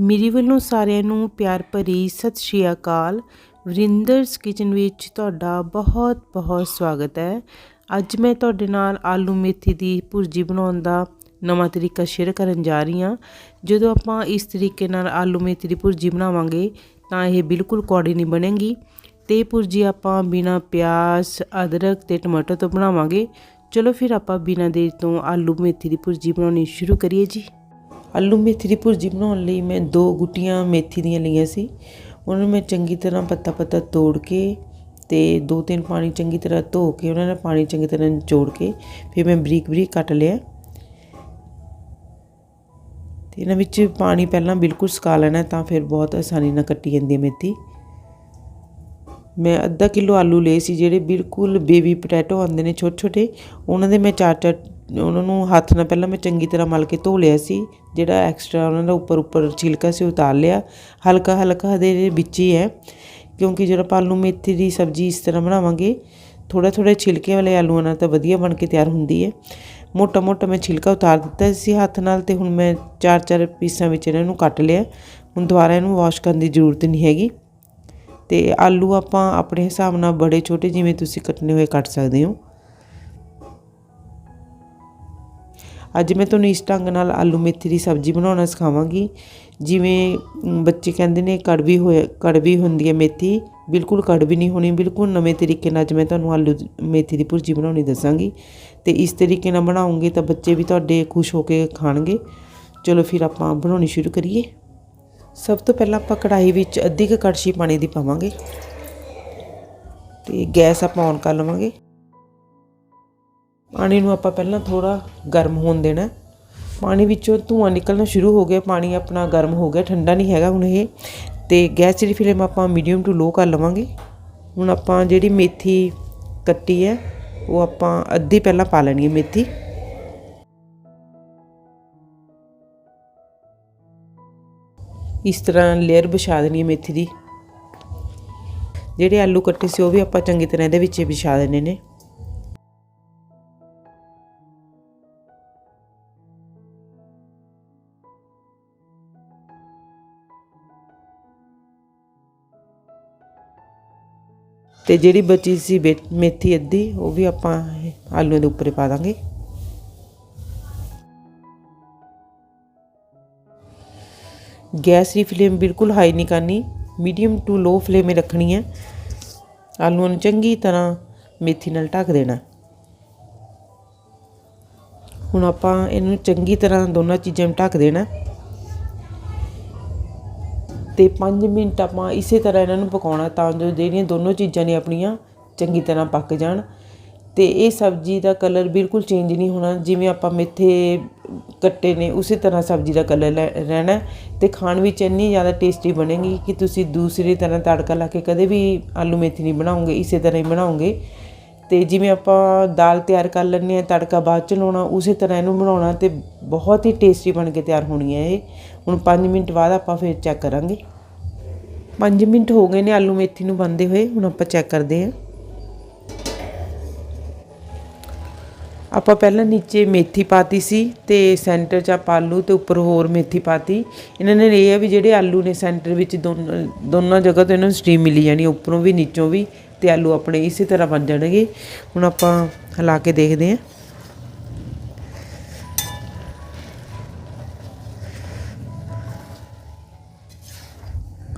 ਮੇਰੀ ਵੱਲੋਂ ਸਾਰਿਆਂ ਨੂੰ ਪਿਆਰ ਭਰੀ ਸਤਿ ਸ਼੍ਰੀ ਅਕਾਲ। ਵਰਿੰਦਰਸ ਕਿਚਨ ਵਿੱਚ ਤੁਹਾਡਾ ਬਹੁਤ ਬਹੁਤ ਸਵਾਗਤ ਹੈ। ਅੱਜ ਮੈਂ ਤੁਹਾਡੇ ਨਾਲ ਆਲੂ ਮੇਥੀ ਦੀ ਭੁਰਜੀ ਬਣਾਉਣ ਦਾ ਨਵਾਂ ਤਰੀਕਾ ਸ਼ੇਅਰ ਕਰਨ ਜਾ ਰਹੀ ਹਾਂ। ਜਦੋਂ ਆਪਾਂ ਇਸ ਤਰੀਕੇ ਨਾਲ ਆਲੂ ਮੇਥੀ ਦੀ ਭੁਰਜੀ ਬਣਾਵਾਂਗੇ, ਤਾਂ ਇਹ ਬਿਲਕੁਲ ਕੌੜੀ ਨਹੀਂ ਬਣੇਗੀ। ਤੇ ਇਹ ਭੁਰਜੀ ਆਪਾਂ ਬਿਨਾ ਪਿਆਜ਼, ਅਦਰਕ ਤੇ ਟਮਾਟਰ ਤੋਂ ਬਣਾਵਾਂਗੇ। ਚਲੋ ਫਿਰ ਆਪਾਂ ਬਿਨਾ ਦੇਰ ਤੋਂ ਆਲੂ ਮੇਥੀ ਦੀ ਭੁਰਜੀ ਬਣਾਉਣੀ ਸ਼ੁਰੂ ਕਰੀਏ ਜੀ। ਆਲੂ ਮੇਥੀ ਦੀ ਭੁਰਜੀ ਬਣਾਉਣ ਲਈ ਮੈਂ ਦੋ ਗੁੱਟੀਆਂ ਮੇਥੀ ਦੀਆਂ ਲਈਆਂ ਸੀ। ਉਹਨਾਂ ਨੂੰ ਮੈਂ ਚੰਗੀ ਤਰ੍ਹਾਂ ਪੱਤਾ ਪੱਤਾ ਤੋੜ ਕੇ ਤੇ ਦੋ ਤਿੰਨ ਪਾਣੀ ਚੰਗੀ ਤਰ੍ਹਾਂ ਧੋ ਕੇ ਉਹਨਾਂ ਨਾਲ ਪਾਣੀ ਚੰਗੀ ਤਰ੍ਹਾਂ ਨਿਚੋੜ ਕੇ ਫਿਰ ਮੈਂ ਬਰੀਕ ਬਰੀਕ ਕੱਟ ਲਿਆ। ਤੇ ਇਹਨਾਂ ਵਿੱਚ ਪਾਣੀ ਪਹਿਲਾਂ ਬਿਲਕੁਲ ਸੁਕਾ ਲੈਣਾ ਤਾਂ ਫਿਰ ਬਹੁਤ ਆਸਾਨੀ ਨਾਲ ਕੱਟੀ ਜਾਂਦੀ ਹੈ ਮੇਥੀ। ਮੈਂ ਅੱਧਾ ਕਿਲੋ ਆਲੂ ਲਏ ਸੀ ਜਿਹੜੇ ਬਿਲਕੁਲ ਬੇਬੀ ਪੋਟੈਟੋ ਆਉਂਦੇ ਨੇ ਛੋਟੇ ਛੋਟੇ। ਉਹਨਾਂ ਦੇ ਮੈਂ ਚਾਰ ਚਾਰ ਉਹਨਾਂ ਨੂੰ ਹੱਥ ਨਾਲ ਪਹਿਲਾਂ ਮੈਂ ਚੰਗੀ ਤਰ੍ਹਾਂ ਮਲ ਕੇ ਧੋ ਲਿਆ ਸੀ, ਜਿਹੜਾ ਐਕਸਟਰਾ ਉਹਨਾਂ ਦਾ ਉੱਪਰ ਉੱਪਰ ਛਿਲਕਾ ਸੀ ਉਤਾਰ ਲਿਆ। ਹਲਕਾ ਹਲਕਾ ਦੇ ਵਿੱਚ ਹੀ ਹੈ, ਕਿਉਂਕਿ ਜਦੋਂ ਆਪਾਂ ਆਲੂ ਮੇਥੀ ਦੀ ਸਬਜ਼ੀ ਇਸ ਤਰ੍ਹਾਂ ਬਣਾਵਾਂਗੇ ਥੋੜਾ ਥੋੜਾ ਛਿਲਕੇ ਵਾਲੇ ਆਲੂਆਂ ਨਾਲ ਤਾਂ ਵਧੀਆ ਬਣ ਕੇ ਤਿਆਰ ਹੁੰਦੀ ਹੈ। ਮੋਟਾ ਮੋਟਾ ਮੈਂ ਛਿਲਕਾ ਉਤਾਰ ਦਿੱਤਾ ਸੀ ਹੱਥ ਨਾਲ ਤੇ ਹੁਣ ਮੈਂ ਚਾਰ ਚਾਰ ਪੀਸਾਂ ਵਿੱਚ ਇਹਨਾਂ ਨੂੰ ਕੱਟ ਲਿਆ। ਹੁਣ ਦੁਬਾਰਾ ਇਹਨੂੰ ਵਾਸ਼ ਕਰਨ ਦੀ ਜ਼ਰੂਰਤ ਨਹੀਂ ਹੈਗੀ। ਤੇ ਆਲੂ ਆਪਾਂ ਆਪਣੇ ਹਿਸਾਬ ਨਾਲ ਬੜੇ ਛੋਟੇ ਜਿਵੇਂ ਤੁਸੀਂ ਕੱਟਨੇ ਹੋਏ ਕੱਟ ਸਕਦੇ ਹੋ। ਅੱਜ ਮੈਂ ਤੁਹਾਨੂੰ ਇਸ ਢੰਗ ਨਾਲ ਆਲੂ ਮੇਥੀ ਦੀ ਸਬਜ਼ੀ ਬਣਾਉਣਾ ਸਿਖਾਵਾਂਗੀ। ਜਿਵੇਂ ਬੱਚੇ ਕਹਿੰਦੇ ਨੇ ਕੜਵੀ ਹੋਏ ਕੜਵੀ ਹੁੰਦੀ ਹੈ ਮੇਥੀ। ਬਿਲਕੁਲ ਕੜਵੀ ਨਹੀਂ ਹੋਣੀ, ਬਿਲਕੁਲ ਨਵੇਂ ਤਰੀਕੇ ਨਾਲ ਅੱਜ ਮੈਂ ਤੁਹਾਨੂੰ ਆਲੂ ਮੇਥੀ ਦੀ ਭੁਰਜੀ ਬਣਾਉਣੀ ਦੱਸਾਂਗੀ। ਤੇ ਇਸ ਤਰੀਕੇ ਨਾਲ ਬਣਾਉਂਗੇ ਤਾਂ ਬੱਚੇ ਵੀ ਤੁਹਾਡੇ ਖੁਸ਼ ਹੋ ਕੇ ਖਾਣਗੇ। ਚਲੋ ਫਿਰ ਆਪਾਂ ਬਣਾਉਣੀ ਸ਼ੁਰੂ ਕਰੀਏ। ਸਭ ਤੋਂ ਪਹਿਲਾਂ ਆਪਾਂ ਕੜਾਹੀ ਵਿੱਚ ਅੱਧੀ ਕੁ ਕੜਛੀ ਪਾਣੀ ਦੀ ਪਾਵਾਂਗੇ। ਤੇ ਗੈਸ ਆਪਾਂ ਔਨ ਕਰ ਲਵਾਂਗੇ। ਪਾਣੀ ਨੂੰ ਆਪਾਂ ਪਹਿਲਾਂ ਥੋੜਾ ਗਰਮ ਹੋਣ ਦੇਣਾ ਪਾਣੀ ਵਿੱਚੋਂ ਧੂਆਂ ਨਿਕਲਣਾ ਸ਼ੁਰੂ ਹੋ ਗਿਆ, ਪਾਣੀ ਆਪਣਾ ਗਰਮ ਹੋ ਗਿਆ, ਠੰਡਾ ਨਹੀਂ ਹੈਗਾ ਹੁਣ ਇਹ। ਤੇ ਗੈਸ ਜਿਹੜੀ ਫਲੇਮ ਆਪਾਂ ਮੀਡੀਅਮ ਟੂ ਲੋ ਕਰ ਲਵਾਂਗੇ। ਹੁਣ ਆਪਾਂ ਜਿਹੜੀ ਮੇਥੀ ਕੱਟੀ ਹੈ, ਉਹ ਆਪਾਂ ਅੱਧੀ ਪਹਿਲਾਂ ਪਾ ਲੈਣੀ ਹੈ ਮੇਥੀ। ਇਸ ਤਰ੍ਹਾਂ ਲੇਅਰ ਵਿਛਾ ਦੇਣੀ ਹੈ ਮੇਥੀ ਦੀ। ਜਿਹੜੇ ਆਲੂ ਕੱਟੇ ਸੀ, ਉਹ ਵੀ ਆਪਾਂ ਚੰਗੀ ਤਰ੍ਹਾਂ ਇਹਦੇ ਵਿੱਚ ਵਿਛਾ ਦੇਣੇ ਨੇ। ਤੇ ਜਿਹੜੀ ਬਚੀ ਸੀ ਮੇਥੀ ਅੱਧੀ, ਉਹ ਵੀ ਆਪਾਂ ਆਲੂਆਂ ਦੇ ਉੱਪਰ ਪਾ ਦਾਂਗੇ। ਗੈਸ ਦੀ ਫਲੇਮ ਬਿਲਕੁਲ ਹਾਈ ਨਹੀਂ ਕਰਨੀ ਮੀਡੀਅਮ ਟੂ ਲੋ ਫਲੇਮ 'ਤੇ ਰੱਖਣੀ ਹੈ। ਆਲੂਆਂ ਨੂੰ ਚੰਗੀ ਤਰ੍ਹਾਂ ਮੇਥੀ ਨਾਲ ਢੱਕ ਦੇਣਾ। ਹੁਣ ਆਪਾਂ ਇਹਨੂੰ ਚੰਗੀ ਤਰ੍ਹਾਂ ਦੋਨਾਂ ਚੀਜ਼ਾਂ ਨੂੰ ਢੱਕ ਦੇਣਾ। ਤੇ 5 ਮਿੰਟ ਆਪਾਂ ਇਸੇ ਤਰ੍ਹਾਂ ਇਹਨਾਂ ਨੂੰ ਪਕਾਉਣਾ ਤਾਂ ਜੋ ਜਿਹੜੀਆਂ ਦੋਨੋਂ ਚੀਜ਼ਾਂ ਨੇ ਆਪਣੀਆਂ ਚੰਗੀ ਤਰ੍ਹਾਂ ਪੱਕ ਜਾਣ। ਤੇ ਇਹ ਸਬਜ਼ੀ ਦਾ ਕਲਰ ਬਿਲਕੁਲ ਚੇਂਜ ਨਹੀਂ ਹੋਣਾ, ਜਿਵੇਂ ਆਪਾਂ ਮੇਥੇ ਕੱਟੇ ਨੇ ਉਸੇ ਤਰ੍ਹਾਂ ਸਬਜ਼ੀ ਦਾ ਕਲਰ ਰਹਿਣਾ। ਤੇ ਖਾਣ ਵਿੱਚ ਇੰਨੀ ਜ਼ਿਆਦਾ ਟੇਸਟੀ ਬਣੇਗੀ ਕਿ ਤੁਸੀਂ ਦੂਸਰੀ ਤਰ੍ਹਾਂ ਤੜਕਾ ਲਾ ਕੇ ਕਦੇ ਵੀ ਆਲੂ ਮੇਥੀ ਨਹੀਂ ਬਣਾਓਗੇ ਇਸੇ ਤਰ੍ਹਾਂ ਹੀ ਬਣਾਓਗੇ ਤੇ ਜਿਵੇਂ ਆਪਾਂ ਦਾਲ ਤਿਆਰ ਕਰ ਲੈਂਦੇ ਆ ਤੜਕਾ ਬਾਅਦ ਚ ਲਾਉਣਾ, ਉਸੇ ਤਰ੍ਹਾਂ ਇਹਨੂੰ ਬਣਾਉਣਾ ਤੇ ਬਹੁਤ ਹੀ ਟੇਸਟੀ ਬਣ ਕੇ ਤਿਆਰ ਹੋਣੀ ਹੈ ਇਹ। ਹੁਣ 5 ਮਿੰਟ ਬਾਅਦ ਆਪਾਂ ਫਿਰ ਚੈੱਕ ਕਰਾਂਗੇ। 5 ਮਿੰਟ ਹੋ ਗਏ ਨੇ ਆਲੂ ਮੇਥੀ ਨੂੰ ਬੰਦੇ ਹੋਏ, ਹੁਣ ਆਪਾਂ ਚੈੱਕ ਕਰਦੇ ਹਾਂ। ਆਪਾਂ ਪਹਿਲਾਂ ਨੀਚੇ ਮੇਥੀ ਪਾਤੀ ਸੀ ਤੇ ਸੈਂਟਰ 'ਚ ਆਪਾਂ ਆਲੂ ਤੇ ਉੱਪਰ ਹੋਰ ਮੇਥੀ ਪਾਤੀ। ਇਹਨਾਂ ਨੇ ਇਹ ਹੈ ਵੀ ਜਿਹੜੇ ਆਲੂ ਨੇ ਸੈਂਟਰ ਵਿੱਚ ਦੋਨੋਂ ਦੋਨਾਂ ਜਗ੍ਹਾ ਤੋਂ ਇਹਨਾਂ ਨੂੰ ਸਟੀਮ ਮਿਲੀ ਜਾਣੀ, ਉੱਪਰੋਂ ਵੀ, ਨੀਚੋਂ ਵੀ ਤੇ ਆਲੂ ਆਪਣੇ ਇਸੇ ਤਰ੍ਹਾਂ ਬਣ ਜਾਣਗੇ। ਹੁਣ ਆਪਾਂ ਹਿਲਾ ਕੇ ਦੇਖਦੇ ਹਾਂ।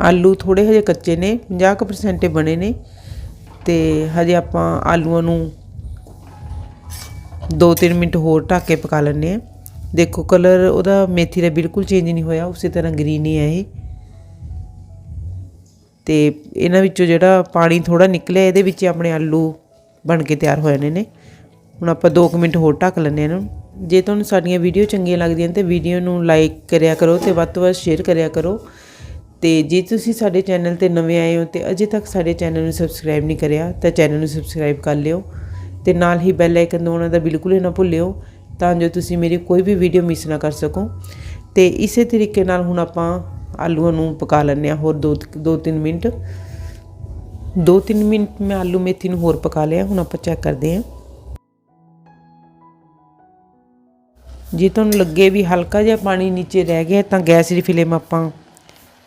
ਆਲੂ ਥੋੜੇ ਹਜੇ ਕੱਚੇ ਨੇ 50% ਬਣੇ ਨੇ ਤੇ ਹਜੇ ਆਪਾਂ ਆਲੂਆਂ ਨੂੰ 2-3 ਮਿੰਟ ਹੋਰ ਢੱਕ ਕੇ ਪਕਾ ਲੈਣੇ ਆ ਦੇਖੋ ਕਲਰ ਉਹਦਾ ਮੇਥੀ ਦਾ ਬਿਲਕੁਲ ਚੇਂਜ ਨਹੀਂ ਹੋਇਆ, ਉਸੇ ਤਰ੍ਹਾਂ ਗ੍ਰੀਨ ਹੀ ਹੈ ਇਹ। ਤੇ ਇਹਨਾਂ ਵਿੱਚੋਂ ਜਿਹੜਾ ਪਾਣੀ ਥੋੜਾ ਨਿਕਲਿਆ, ਇਹਦੇ ਵਿੱਚ ਆਪਣੇ ਆਲੂ ਬਣ ਕੇ ਤਿਆਰ ਹੋ ਜਾਣੇ ਨੇ। ਹੁਣ ਆਪਾਂ 2 ਮਿੰਟ ਹੋਰ ਢੱਕ ਲੈਣੇ ਇਹਨਾਂ ਨੂੰ। ਜੇ ਤੁਹਾਨੂੰ ਸਾਡੀਆਂ ਵੀਡੀਓ ਚੰਗੀਆਂ ਲੱਗਦੀਆਂ ਤੇ ਵੀਡੀਓ ਨੂੰ ਲਾਈਕ ਕਰਿਆ ਕਰੋ ਤੇ ਵੱਧ ਤੋਂ ਵੱਧ ਸ਼ੇਅਰ ਕਰਿਆ ਕਰੋ। ਤੇ ਜੇ ਤੁਸੀਂ ਸਾਡੇ ਚੈਨਲ ਤੇ ਨਵੇਂ ਆਏ ਹੋ ਤੇ ਅਜੇ ਤੱਕ ਸਾਡੇ ਚੈਨਲ ਨੂੰ ਸਬਸਕ੍ਰਾਈਬ ਨਹੀਂ ਕਰਿਆ, ਤਾਂ ਚੈਨਲ ਨੂੰ ਸਬਸਕ੍ਰਾਈਬ ਕਰ ਲਿਓ ਤੇ ਨਾਲ ਹੀ ਬੈਲ ਆਈਕਨ ਦਬਾਉਣਾ ਦਾ ਬਿਲਕੁਲ ਹੀ ਨਾ ਭੁੱਲਿਓ ਤਾਂ ਜੋ ਤੁਸੀਂ ਮੇਰੀ ਕੋਈ ਵੀ ਵੀਡੀਓ ਮਿਸ ਨਾ ਕਰ ਸਕੋ। ਤੇ ਇਸੇ ਤਰੀਕੇ ਨਾਲ ਹੁਣ ਆਪਾਂ ਆਲੂਆਂ ਨੂੰ ਪਕਾ ਲੈਂਦੇ ਆ ਹੋਰ 2 2-3 ਮਿੰਟ। 2-3 ਮਿੰਟ ਮੈਂ ਆਲੂ ਮੇਥੀ ਨੂੰ ਹੋਰ ਪਕਾ ਲਿਆ, ਹੁਣ ਆਪਾਂ ਚੈੱਕ ਕਰਦੇ ਹਾਂ। ਜੇ ਤੁਹਾਨੂੰ ਲੱਗੇ ਵੀ ਹਲਕਾ ਜਿਹਾ ਪਾਣੀ ਨੀਚੇ ਰਹਿ ਗਿਆ ਤਾਂ ਗੈਸ ਦੀ ਫਲੇਮ ਆਪਾਂ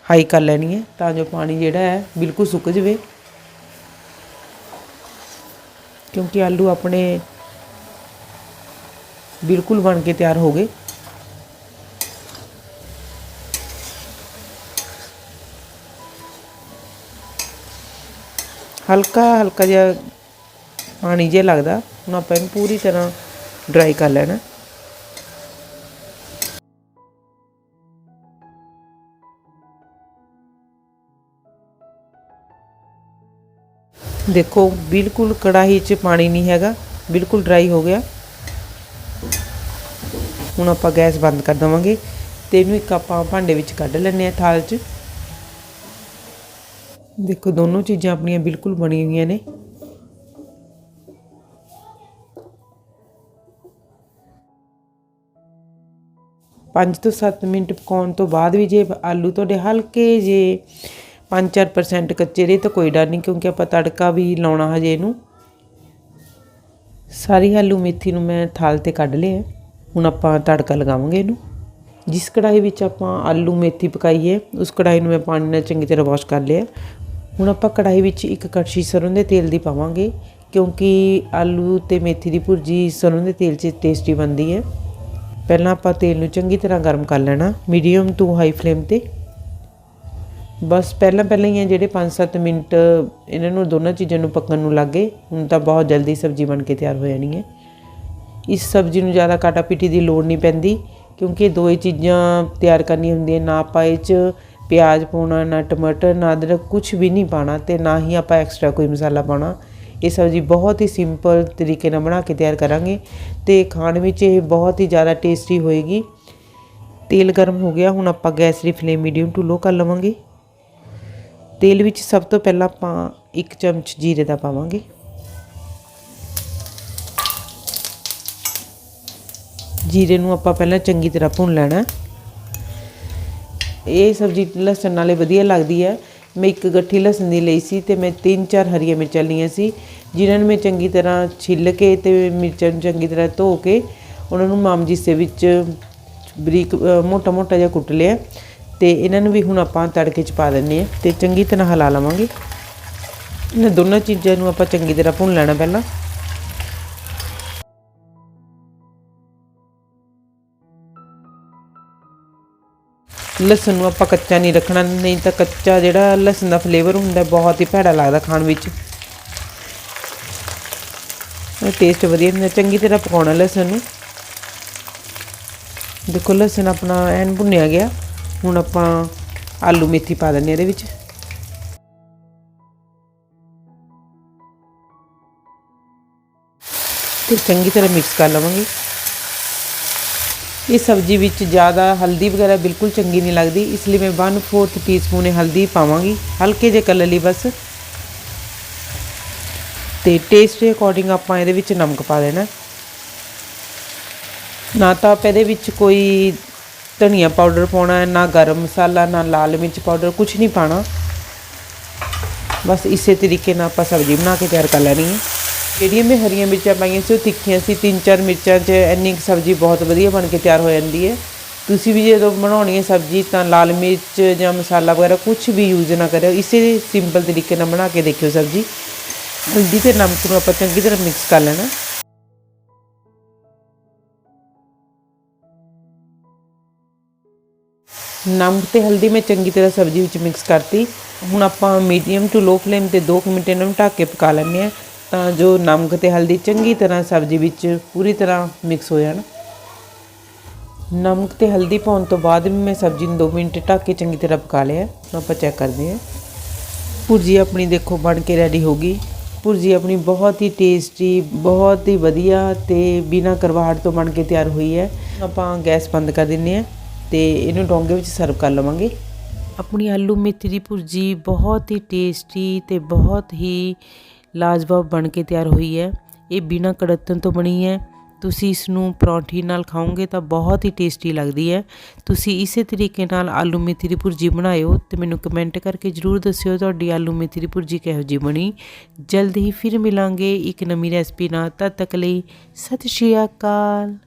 ਹਾਈ ਕਰ ਲੈਣੀ ਹੈ ਤਾਂ ਜੋ ਪਾਣੀ ਜਿਹੜਾ ਹੈ ਬਿਲਕੁਲ ਸੁੱਕ ਜਵੇ ਕਿਉਂਕਿ ਆਲੂ ਆਪਣੇ ਬਿਲਕੁਲ ਬਣ ਕੇ ਤਿਆਰ ਹੋ ਗਏ ਹਲਕਾ ਹਲਕਾ ਜਿਹਾ ਪਾਣੀ ਜਿਹਾ ਲੱਗਦਾ ਹੁਣ ਆਪਾਂ ਇਹਨੂੰ ਪੂਰੀ ਤਰ੍ਹਾਂ ਡਰਾਈ ਕਰ ਲੈਣਾ ਦੇਖੋ, ਬਿਲਕੁਲ ਕੜਾਹੀ 'ਚ ਪਾਣੀ ਨਹੀਂ ਹੈਗਾ, ਬਿਲਕੁਲ ਡਰਾਈ ਹੋ ਗਿਆ। ਹੁਣ ਆਪਾਂ ਗੈਸ ਬੰਦ ਕਰ ਦਵਾਂਗੇ ਤੇ ਇਹਨੂੰ ਇੱਕ ਆਪਾਂ ਭਾਂਡੇ ਵਿੱਚ ਕੱਢ ਲੈਣੇ ਆ ਥਾਲ 'ਚ। ਦੇਖੋ, ਦੋਨੋਂ ਚੀਜ਼ਾਂ ਆਪਣੀਆਂ ਬਿਲਕੁਲ ਬਣੀਆਂ ਹੋਈਆਂ ਨੇ। ਪੰਜ ਤੋਂ 7 ਮਿੰਟ ਪਕਾਉਣ ਤੋਂ ਬਾਅਦ ਵੀ ਜੇ ਆਲੂ ਤੁਹਾਡੇ ਹਲਕੇ ਜੇ 5-4% ਕੱਚੇ ਰਹੇ ਤਾਂ ਕੋਈ ਡਰ ਨਹੀਂ, ਕਿਉਂਕਿ ਆਪਾਂ ਤੜਕਾ ਵੀ ਲਾਉਣਾ ਹਜੇ ਇਹਨੂੰ। ਸਾਰੀ ਆਲੂ ਮੇਥੀ ਨੂੰ ਮੈਂ ਥਾਲ ਤੇ ਕੱਢ ਲਿਆ। ਹੁਣ ਆਪਾਂ ਤੜਕਾ ਲਗਾਵਾਂਗੇ ਇਹਨੂੰ। ਜਿਸ ਕੜਾਈ ਵਿੱਚ ਆਪਾਂ ਆਲੂ ਮੇਥੀ ਪਕਾਈ ਹੈ, ਉਸ ਕੜਾਈ ਨੂੰ ਮੈਂ ਪਾਣੀ ਨਾਲ ਚੰਗੀ ਤਰ੍ਹਾਂ ਵਾਸ਼ ਕਰ ਲਿਆ। ਹੁਣ ਆਪਾਂ ਕੜਾਈ ਵਿੱਚ ਇੱਕ ਕੜਛੀ ਸਰੋਂ ਦੇ ਤੇਲ ਦੀ ਪਾਵਾਂਗੇ, ਕਿਉਂਕਿ ਆਲੂ ਤੇ ਮੇਥੀ ਦੀ ਭੁਰਜੀ ਸਰੋਂ ਦੇ ਤੇਲ 'ਚ ਟੇਸਟੀ ਬਣਦੀ ਹੈ। ਪਹਿਲਾਂ ਆਪਾਂ ਤੇਲ ਨੂੰ ਚੰਗੀ ਤਰ੍ਹਾਂ ਗਰਮ ਕਰ ਲੈਣਾ ਮੀਡੀਅਮ ਟੂ ਹਾਈ ਫਲੇਮ ਤੇ। ਬਸ ਪਹਿਲਾਂ ਪਹਿਲਾਂ ਹੀ ਹੈ ਜਿਹੜੇ 5-7 ਮਿੰਟ ਇਹਨਾਂ ਨੂੰ ਦੋਨਾਂ ਚੀਜ਼ਾਂ ਨੂੰ ਪੱਕਣ ਨੂੰ ਲੱਗੇ ਹੁਣ ਤਾਂ ਬਹੁਤ ਜਲਦੀ ਸਬਜ਼ੀ ਬਣ ਕੇ ਤਿਆਰ ਹੋ ਜਾਣੀ ਹੈ। ਇਸ ਸਬਜ਼ੀ ਨੂੰ ਜ਼ਿਆਦਾ ਕਾਟਾ ਪੀਟੀ ਦੀ ਲੋੜ ਨਹੀਂ ਪੈਂਦੀ, ਕਿਉਂਕਿ ਦੋ ਹੀ ਚੀਜ਼ਾਂ ਤਿਆਰ ਕਰਨੀਆਂ ਹੁੰਦੀਆਂ, ਨਾ ਆਪਾਂ ਇਹ 'ਚ ਪਿਆਜ਼ ਪਾਉਣਾ, ਨਾ ਟਮਾਟਰ, ਨਾ ਅਦਰਕ ਕੁਝ ਵੀ ਨਹੀਂ ਪਾਣਾ ਤੇ ਨਾ ਹੀ ਆਪਾਂ ਐਕਸਟਰਾ ਕੋਈ ਮਸਾਲਾ ਪਾਉਣਾ। ਇਹ ਸਬਜ਼ੀ ਬਹੁਤ ਹੀ ਸਿੰਪਲ ਤਰੀਕੇ ਨਾਲ ਬਣਾ ਕੇ ਤਿਆਰ ਕਰਾਂਗੇ ਤੇ ਖਾਣ ਵਿੱਚ ਇਹ ਬਹੁਤ ਹੀ ਜ਼ਿਆਦਾ ਟੇਸਟੀ ਹੋਏਗੀ। ਤੇਲ ਗਰਮ ਹੋ ਗਿਆ, ਹੁਣ ਆਪਾਂ ਗੈਸ ਦੀ ਫਲੇਮ ਮੀਡੀਅਮ ਟੂ ਲੋ ਕਰ ਲਵਾਂਗੇ। ਤੇਲ ਵਿੱਚ ਸਭ ਤੋਂ ਪਹਿਲਾਂ ਆਪਾਂ ਇੱਕ ਚਮਚ ਜੀਰੇ ਦਾ ਪਾਵਾਂਗੇ। ਜੀਰੇ ਨੂੰ ਆਪਾਂ ਪਹਿਲਾਂ ਚੰਗੀ ਤਰ੍ਹਾਂ ਭੁੰਨ ਲੈਣਾ। ਇਹ ਸਬਜ਼ੀ ਲਸਣ ਨਾਲੇ ਵਧੀਆ ਲੱਗਦੀ ਹੈ। ਮੈਂ ਇੱਕ ਗੱਠੀ ਲਸਣ ਦੀ ਲਈ ਸੀ ਤੇ ਮੈਂ ਤਿੰਨ ਚਾਰ ਹਰੀਆਂ ਮਿਰਚਾਂ ਲਈਆਂ ਸੀ, ਜਿਨ੍ਹਾਂ ਨੂੰ ਮੈਂ ਚੰਗੀ ਤਰ੍ਹਾਂ ਛਿੱਲ ਕੇ ਤੇ ਮਿਰਚਾਂ ਨੂੰ ਚੰਗੀ ਤਰ੍ਹਾਂ ਧੋ ਕੇ ਉਹਨਾਂ ਨੂੰ ਮਾਮਜੀਸੇ ਵਿੱਚ ਬਰੀਕ ਮੋਟਾ ਮੋਟਾ ਜਿਹਾ ਕੁੱਟ ਲਿਆ। ਤੇ ਇਹਨਾਂ ਨੂੰ ਵੀ ਹੁਣ ਆਪਾਂ ਤੜਕੇ 'ਚ ਪਾ ਦਿੰਨੇ ਆ ਤੇ ਚੰਗੀ ਤਰ੍ਹਾਂ ਹਿਲਾ ਲਵਾਂਗੇ। ਇਹਨਾਂ ਦੋਨਾਂ ਚੀਜ਼ਾਂ ਨੂੰ ਆਪਾਂ ਚੰਗੀ ਤਰ੍ਹਾਂ ਭੁੰਨ ਲੈਣਾ ਪਹਿਲਾਂ। ਲਸਣ ਨੂੰ ਆਪਾਂ ਕੱਚਾ ਨਹੀਂ ਰੱਖਣਾ, ਨਹੀਂ ਤਾਂ ਕੱਚਾ ਜਿਹੜਾ ਲਸਣ ਦਾ ਫਲੇਵਰ ਹੁੰਦਾ ਬਹੁਤ ਹੀ ਭੈੜਾ ਲੱਗਦਾ ਖਾਣ ਵਿੱਚ। ਟੇਸਟ ਵਧੀਆ ਹੁੰਦਾ ਚੰਗੀ ਤਰ੍ਹਾਂ ਪਕਾਉਣਾ ਲਸਣ ਨੂੰ। ਦੇਖੋ ਲਸਣ ਆਪਣਾ ਐਨ ਭੁੰਨਿਆ ਗਿਆ। ਹੁਣ ਆਪਾਂ ਆਲੂ ਮੇਥੀ ਪਾ ਦਿੰਨੇ ਇਹਦੇ ਵਿੱਚ। ਤੇ ਚੰਗੀ ਤਰ੍ਹਾਂ ਮਿਕਸ ਕਰ ਲਵਾਂਗੇ। ਇਹ ਸਬਜ਼ੀ ਵਿੱਚ ਜ਼ਿਆਦਾ ਹਲਦੀ ਵਗੈਰਾ ਬਿਲਕੁਲ ਚੰਗੀ ਨਹੀਂ ਲੱਗਦੀ, ਇਸ ਲਈ ਮੈਂ 1/4 ਟੀਸਪੂਨ ਹਲਦੀ ਪਾਵਾਂਗੀ। ਹਲਕੇ ਜਿਹੇ ਕਲਰ ਲਈ ਬਸ। ਤੇ ਟੇਸਟ ਦੇ ਅਕੋਰਡਿੰਗ ਆਪਾਂ ਇਹਦੇ ਵਿੱਚ ਨਮਕ ਪਾ ਦੇਣਾ। ਨਾ ਤਾਂ ਆਪਾਂ ਇਹਦੇ ਵਿੱਚ ਕੋਈ ਧਨੀਆ ਪਾਊਡਰ ਪਾਉਣਾ ਹੈ ਨਾ ਗਰਮ ਮਸਾਲਾ, ਨਾ ਲਾਲ ਮਿਰਚ ਪਾਊਡਰ ਕੁਝ ਨਹੀਂ ਪਾਣਾ। ਬਸ ਇਸੇ ਤਰੀਕੇ ਨਾਲ ਆਪਾਂ ਸਬਜ਼ੀ ਬਣਾ ਕੇ ਤਿਆਰ ਕਰ ਲੈਣੀ ਹੈ। ਜਿਹੜੀਆਂ ਮੈਂ ਹਰੀਆਂ ਮਿਰਚਾਂ ਪਾਈਆਂ ਸੀ, ਉਹ ਤਿੱਖੀਆਂ ਸੀ। ਤਿੰਨ ਚਾਰ ਮਿਰਚਾਂ 'ਚ ਇੰਨੀ ਕੁ ਸਬਜ਼ੀ ਬਹੁਤ ਵਧੀਆ ਬਣ ਕੇ ਤਿਆਰ ਹੋ ਜਾਂਦੀ ਹੈ। ਤੁਸੀਂ ਵੀ ਜਦੋਂ ਬਣਾਉਣੀ ਹੈ ਸਬਜ਼ੀ, ਤਾਂ ਲਾਲ ਮਿਰਚ ਜਾਂ ਮਸਾਲਾ ਵਗੈਰਾ ਕੁਝ ਵੀ ਯੂਜ਼ ਨਾ ਕਰਿਓ। ਇਸੇ ਸਿੰਪਲ ਤਰੀਕੇ ਨਾਲ ਬਣਾ ਕੇ ਦੇਖਿਓ ਸਬਜ਼ੀ। ਹਲਦੀ ਤੇ ਨਮਕ ਨੂੰ ਆਪਾਂ ਚੰਗੀ ਤਰ੍ਹਾਂ ਮਿਕਸ ਕਰ ਲੈਣਾ। ਨਮਕ ਤੇ ਹਲਦੀ ਮੈਂ ਚੰਗੀ ਤਰ੍ਹਾਂ ਸਬਜ਼ੀ ਵਿੱਚ ਮਿਕਸ ਕਰਤੀ। ਹੁਣ ਆਪਾਂ ਮੀਡੀਅਮ ਟੂ ਲੋ ਫਲੇਮ ਤੇ 2 ਮਿੰਟ ਇਹਨਾਂ ਨੂੰ ਢੱਕ ਕੇ ਪਕਾ ਲੈਂਦੇ ਆ ਤਾਂ ਜੋ ਨਮਕ ਤੇ ਹਲਦੀ ਚੰਗੀ ਤਰ੍ਹਾਂ ਸਬਜ਼ੀ ਵਿੱਚ ਪੂਰੀ ਤਰ੍ਹਾਂ ਮਿਕਸ ਹੋ ਜਾਣ। ਨਮਕ ਤੇ ਹਲਦੀ ਪਾਉਣ ਤੋਂ ਬਾਅਦ ਵੀ ਮੈਂ ਸਬਜ਼ੀ ਨੂੰ 2 ਮਿੰਟ ਢੱਕ ਕੇ ਚੰਗੀ ਤਰ੍ਹਾਂ ਪਕਾ ਲਿਆ। ਹੁਣ ਆਪਾਂ ਚੈੱਕ ਕਰਦੇ ਹਾਂ। ਭੁਰਜੀ ਆਪਣੀ ਦੇਖੋ ਬਣ ਕੇ ਰੈਡੀ ਹੋ ਗਈ। ਭੁਰਜੀ ਆਪਣੀ ਬਹੁਤ ਹੀ ਟੇਸਟੀ ਬਹੁਤ ਹੀ ਵਧੀਆ ਤੇ ਬਿਨਾ ਕਰਵਾਹਟ ਤੋਂ ਬਣ ਕੇ ਤਿਆਰ ਹੋਈ ਹੈ। ਆਪਾਂ ਗੈਸ ਬੰਦ ਕਰ ਦਿੰਨੇ ਆ ਤੇ ਇਹਨੂੰ ਡੋਂਗੇ ਵਿੱਚ ਸਰਵ ਕਰ ਲਵਾਂਗੇ। ਆਪਣੀ ਆਲੂ ਮੇਥੀ ਦੀ ਭੁਰਜੀ ਬਹੁਤ ਹੀ ਟੇਸਟੀ ਤੇ ਬਹੁਤ ਹੀ ਲਾਜਵਾਬ ਬਣ ਕੇ ਤਿਆਰ ਹੋਈ ਹੈ। ਇਹ ਬਿਨਾ ਕੜਤਨ ਤੋਂ ਬਣੀ ਹੈ। ਤੁਸੀਂ ਇਸ ਨੂੰ ਪਰੌਂਠੀ ਨਾਲ ਖਾਓਗੇ ਤਾਂ ਬਹੁਤ ਹੀ ਟੇਸਟੀ ਲੱਗਦੀ ਹੈ। ਤੁਸੀਂ ਇਸੇ ਤਰੀਕੇ ਨਾਲ ਆਲੂ ਮੇਥੀ ਦੀ ਭੁਰਜੀ ਬਣਾਇਓ ਤੇ ਮੈਨੂੰ ਕਮੈਂਟ ਕਰਕੇ ਜਰੂਰ ਦੱਸਿਓ ਤੁਹਾਡੀ ਆਲੂ ਮੇਥੀ ਦੀ ਭੁਰਜੀ ਕਿਹੋ ਜਿਹੀ ਬਣੀ। ਜਲਦ ਹੀ ਫਿਰ ਮਿਲਾਂਗੇ ਇੱਕ ਨਵੀਂ ਰੈਸਪੀ ਨਾਲ। ਤਦ ਤੱਕ ਲਈ ਸਤਿ ਸ਼੍ਰੀ ਅਕਾਲ।